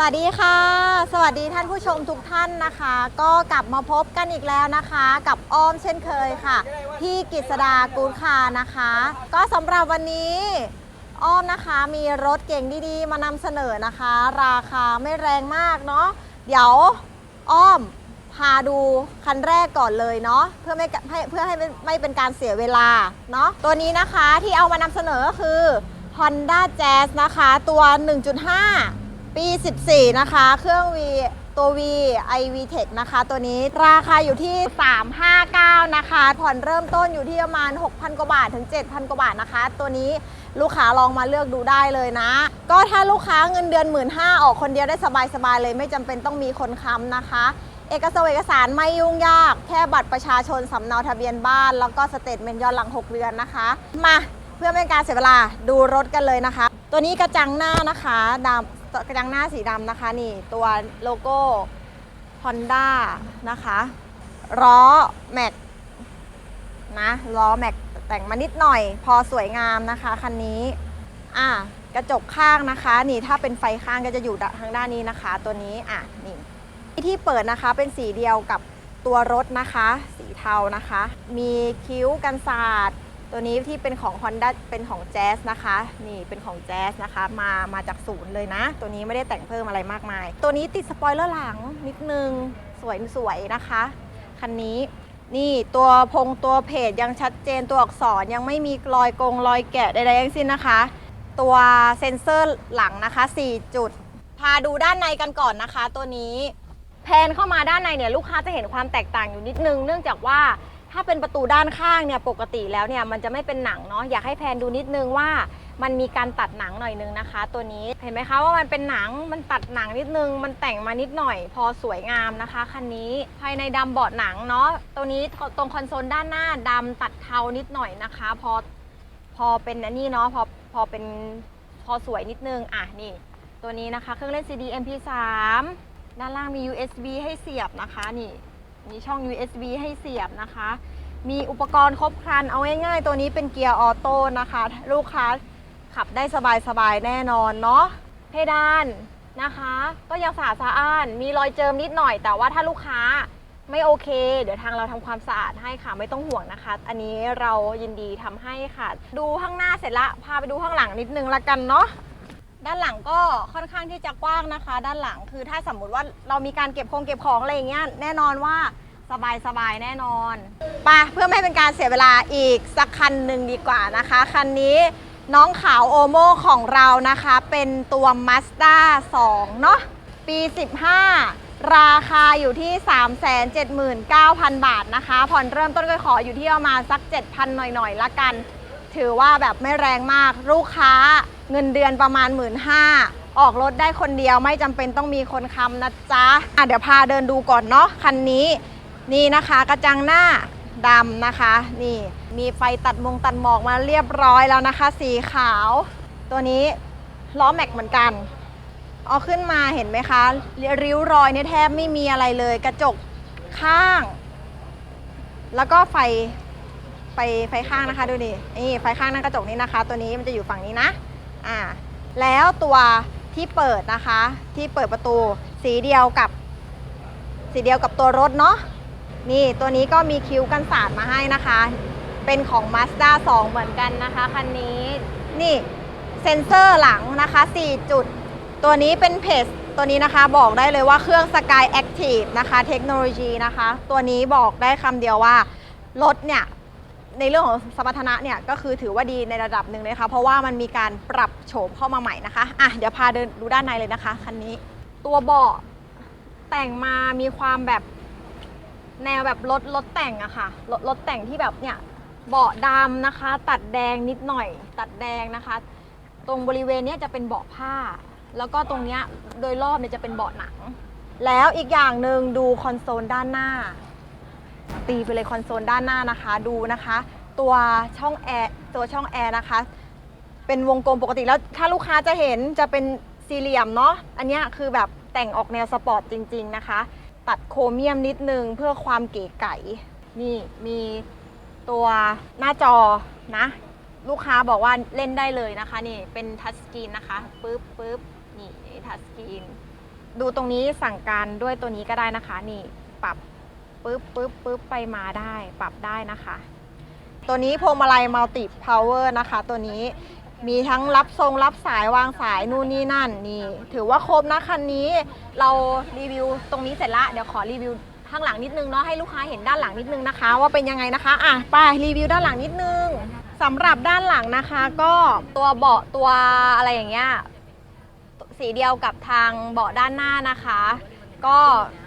สวัสดีค่ะ สวัสดีท่านผู้ชมทุกท่านนะคะ ก็กลับมาพบกันอีกแล้วนะคะ กับอ้อมเช่นเคยค่ะ ที่กิษดากูดคานะคะ ก็สำหรับวันนี้อ้อมนะคะมีรถเก่งดีๆ มานำเสนอนะคะ ราคาไม่แรงมากเนาะเดี๋ยวอ้อมพาดูคันแรกก่อนเลยเนาะเพื่อไม่ให้เพื่อให้ไม่เป็นการเสียเวลาเนาะตัวนี้นะคะที่เอามานำเสนอก็คือ Honda Jazz นะคะ ตัว 1.5 ปี 14 นะคะ เครื่อง V ตัว V iV Tech นะคะ ตัวนี้ราคาอยู่ที่ 359 นะคะ ผ่อนเริ่มต้นอยู่ที่ประมาณ 6,000 กว่าบาทถึง 7,000 กว่าบาทนะคะ ตัวนี้ลูกค้าลองมาเลือกดูได้เลยนะ ก็ถ้าลูกค้าเงินเดือน 1 5ื่นออกคนเดียวได้สบายๆเลย ไม่จำเป็นต้องมีคนค้ำนะคะ เอกสารเอกสารไม่ยุ่งยาก แค่บัตรประชาชนสำเนาทะเบียนบ้าน แล้วก็สเตทเมนต์ย้อนหลัง 6 เดือนนะคะ มาเพื่อไม่เป็นการเสียเวลาดูรถกันเลยนะคะ ตัวนี้กระจังหน้านะคะดำ กระจังหน้าสีดำนะคะนี่ตัวโลโก้ Honda นะคะล้อแม็กนะล้อแม็กแต่งมานิดหน่อย พอสวยงามนะคะคันนี้อะกระจกข้างนะคะ นี่ถ้าเป็นไฟข้างก็จะอยู่ทางด้านนี้นะคะ ตัวนี้อะนี่ที่เปิดนะคะเป็นสีเดียวกับตัวรถนะคะ สีเทานะคะ มีคิ้วกันศาสตร์ ตัวนี้ที่เป็นของ Honda เป็นของ Jazz นะคะ นี่เป็นของ Jazz นะคะ มามาจากศูนย์เลยนะ ตัวนี้ไม่ได้แต่งเพิ่มอะไรมากมาย ตัวนี้ติดสปอยเลอร์หลังนิดนึง สวยสวยๆนะคะ คันนี้นี่ตัวพงตัวเพจยังชัดเจนตัวอักษรยังไม่มีรอยกงรอยแกะใดๆทั้งสิ้นนะคะ ตัวเซ็นเซอร์หลังนะคะ 4 จุด พาดูด้านในกันก่อนนะคะ ตัวนี้แพนเข้ามาด้านในเนี่ยลูกค้าจะเห็นความแตกต่างอยู่นิดนึง เนื่องจากว่า ถ้าเป็นประตูด้านข้างเนี่ยปกติแล้วเนี่ยมันจะไม่เป็นหนังเนาะอยากให้แพนดูนิดนึงว่ามันมีการตัดหนังหน่อยนึงนะคะ ตัวนี้เห็นไหมคะว่ามันเป็นหนังมันตัดหนังนิดนึง มันแต่งมานิดหน่อย พอสวยงามนะคะคันนี้ภายในดำเบาะหนังเนาะตัวนี้ตรงคอนโซลด้านหน้าดำตัดเทานิดหน่อยนะคะ พอพอเป็นนนี้เนาะพอพอเป็นพอสวยนิดนึงอะนี่ ตัวนี้นะคะเครื่องเล่น CD MP3 ด้านล่างมี USB ให้เสียบนะคะนี่ มีช่อง USB ให้เสียบนะคะ มีอุปกรณ์ครบครัน เอาง่ายๆ ตัวนี้เป็นเกียร์ออโต้นะคะ ลูกค้าขับได้สบายๆ แน่นอนเนาะ เพดานนะคะ ก็ยังสะอาดสะอ้าน มีรอยเจิมนิดหน่อย แต่ว่าถ้าลูกค้าไม่โอเค เดี๋ยวทางเราทำความสะอาดให้ค่ะ ไม่ต้องห่วงนะคะ อันนี้เรายินดีทำให้ค่ะ ดูข้างหน้าเสร็จละ พาไปดูข้างหลังนิดนึงละกันเนาะ ด้านหลังก็ค่อนข้างที่จะกว้างนะคะ ด้านหลังคือถ้าสมมุติว่าเรามีการเก็บของเก็บของอะไรอย่างเงี้ยแน่นอนว่าสบายสบายแน่นอนไปะเพื่อไม่ให้เป็นการเสียเวลาอีกสักคันหนึ่งดีกว่านะคะคันนี้น้องขาวโอโมของเรานะคะ เป็นตัว Mazda 2 เนาะปี 15 ราคาอยู่ที่ 379,000 บาทนะคะ ผ่อนเริ่มต้นก็ขออยู่ที่ประมาณสัก 7,000 หน่อยๆละกัน ถือว่าแบบไม่แรงมากลูกค้า เงินเดือนประมาณ 1 5ื่นออกรถได้คนเดียวไม่จำเป็นต้องมีคนค้ำนะจ๊ะอะเดี๋ยวพาเดินดูก่อนเนาะคันนี้นี่นะคะกระจังหน้าดำนะคะ นี่มีไฟตัดมงตัดหมอกมาเรียบร้อยแล้วนะคะ สีขาว ตัวนี้ล้อแม็กเหมือนกันเอาขึ้นมาเห็นไหมคะ ริ้วรอยเนี่ยแทบไม่มีอะไรเลย กระจกข้าง แล้วก็ไฟไฟไฟข้างนะคะดูดินี่ไฟข้างหน้ากระจกนี้นะคะ ตัวนี้มันจะอยู่ฝั่งนี้นะ อ่าแล้วตัวที่เปิดนะคะ ที่เปิดประตูสีเดียวกับ สีเดียวกับตัวรถเนาะนี่ตัวนี้ก็มีคิ้วกันสาดมาให้นะคะ เป็นของ Mazda 2 เหมือนกันนะคะคันนี้นี่เซ็นเซอร์หลังนะคะ 4 จุด ตัวนี้เป็นเพจตัวนี้นะคะบอกได้เลยว่าเครื่อง Sky Active นะคะ เทคโนโลยีนะคะ ตัวนี้บอกได้คำเดียวว่า รถเนี่ย ในเรื่องของสมรรถนะเนี่ยก็คือถือว่าดีในระดับหนึ่งเลยค่ะเพราะว่ามันมีการปรับโฉมเข้ามาใหม่นะคะอะเดี๋ยวพาเดินดูด้านในเลยนะคะคันนี้ ตัวเบาะแต่งมามีความแบบแนวแบบรถรถแต่งอะค่ะรถรถแต่งที่แบบเนี่ยเบาะดำนะคะ ตัดแดงนิดหน่อย ตัดแดงนะคะ ตรงบริเวณเนี้ยจะเป็นเบาะผ้า แล้วก็ตรงเนี้ยโดยรอบเนี่ยจะเป็นเบาะหนัง แล้วอีกอย่างหนึ่งดูคอนโซลด้านหน้า ตีไปเลยคอนโซลด้านหน้านะคะดูนะคะ ตัวช่องแอร์ตัวช่องแอร์นะคะ เป็นวงกลมปกติแล้วถ้าลูกค้าจะเห็นจะเป็นสี่เหลี่ยมเนาะอันนี้คือแบบแต่งออกแนวสปอร์ตจริง ๆนะคะ ตัดโครเมียมนิดนึงเพื่อความเก๋ไก๋นี่มีตัวหน้าจอนะ ลูกค้าบอกว่าเล่นได้เลยนะคะนี่เป็นทัชสกรีนนะคะปึ๊บปึ๊บนี่ทัชสกรีนดูตรงนี้สั่งการด้วยตัวนี้ก็ได้นะคะ นี่ปรับ ปึ๊บปึ๊บปึ๊บไปมาได้ปรับได้นะคะ ตัวนี้พวงมาลัยมัลติพาวเวอร์นะคะ ตัวนี้มีทั้งรับทรงรับสายวางสายนู่นนี่นั่นนี่ ถือว่าครบนะคันนี้เรารีวิวตรงนี้เสร็จละเดี๋ยวขอรีวิวข้างหลังนิดนึงเนาะให้ลูกค้าเห็นด้านหลังนิดนึงนะคะ ว่าเป็นยังไงนะคะอะไปรีวิวด้านหลังนิดนึงสำหรับด้านหลังนะคะ ก็ตัวเบาะตัวอะไรอย่างเงี้ยสีเดียวกับทางเบาะด้านหน้านะคะ ก็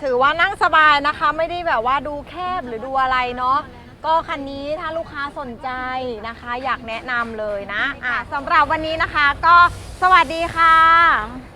ถือว่านั่งสบายนะคะ ไม่ได้แบบว่าดูแคบหรือดูอะไรเนาะก็คันนี้ถ้าลูกค้าสนใจนะคะ อยากแนะนำเลยนะอะสำหรับวันนี้นะคะ ก็สวัสดีค่ะ